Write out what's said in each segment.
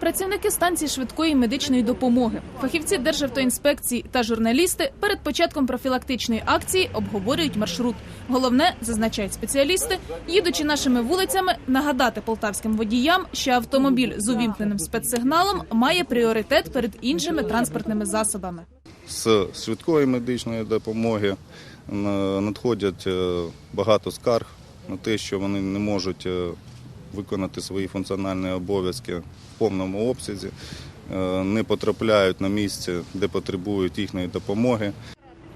Працівники станції швидкої медичної допомоги, фахівці Державтоінспекції та журналісти перед початком профілактичної акції обговорюють маршрут. Головне, зазначають спеціалісти, їдучи нашими вулицями, нагадати полтавським водіям, що автомобіль з увімкненим спецсигналом має пріоритет перед іншими транспортними засобами. з швидкої медичної допомоги е, надходять е, багато скарг на те, що вони не можуть е, виконати свої функціональні обов'язки в повному обсязі, е, не потрапляють на місце, де потребують їхньої допомоги.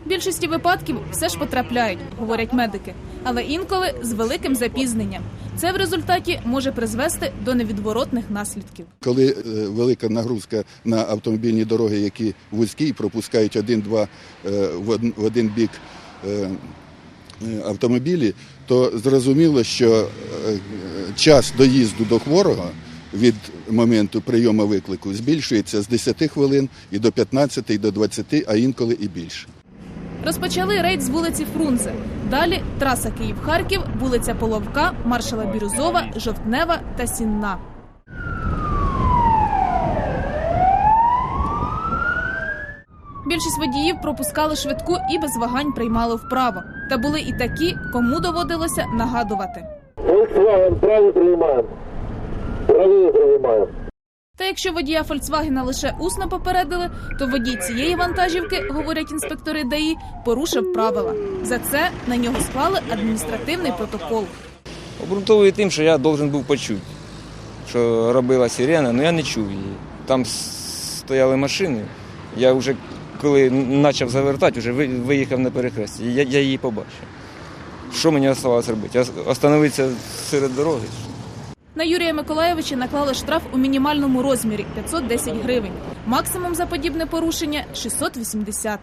Більшості випадків все ж потрапляють, говорять медики, але інколи з великим запізненням. Це в результаті може призвести до невідворотних наслідків. Коли е, велика нагрузка на автомобільні дороги, які вузькі, пропускають один-два е, в один бік автомобілі, то зрозуміло, що час доїзду до хворого від моменту прийому виклику збільшується з 10 хвилин і до 15, і до 20, а інколи і більше. Розпочали рейд з вулиці Фрунзе. Далі траса Київ-Харків, вулиця Половка, маршала Бірюзова, Жовтнева та Сінна. Більшість водіїв пропускали швидку і без вагань приймали вправо. Та були і такі, кому доводилося нагадувати. Volkswagen. Правее принимаем. Та якщо водія Фольксвагена лише усно попередили, то водій цієї вантажівки, говорять інспектори ДАІ, порушив правила. За це на нього склали адміністративний протокол. Обґрунтовую тим, що я должен був почути, що робила сирена, але я не чув її. Там стояли машини. Я вже коли почав завертати, вже виїхав на перехресті. Я, я її побачив. Що мені залишилося робити? Остановитися серед дороги. На Юрія Миколаєвича наклали штраф у мінімальному розмірі 510 гривень. Максимум за подібне порушення 680.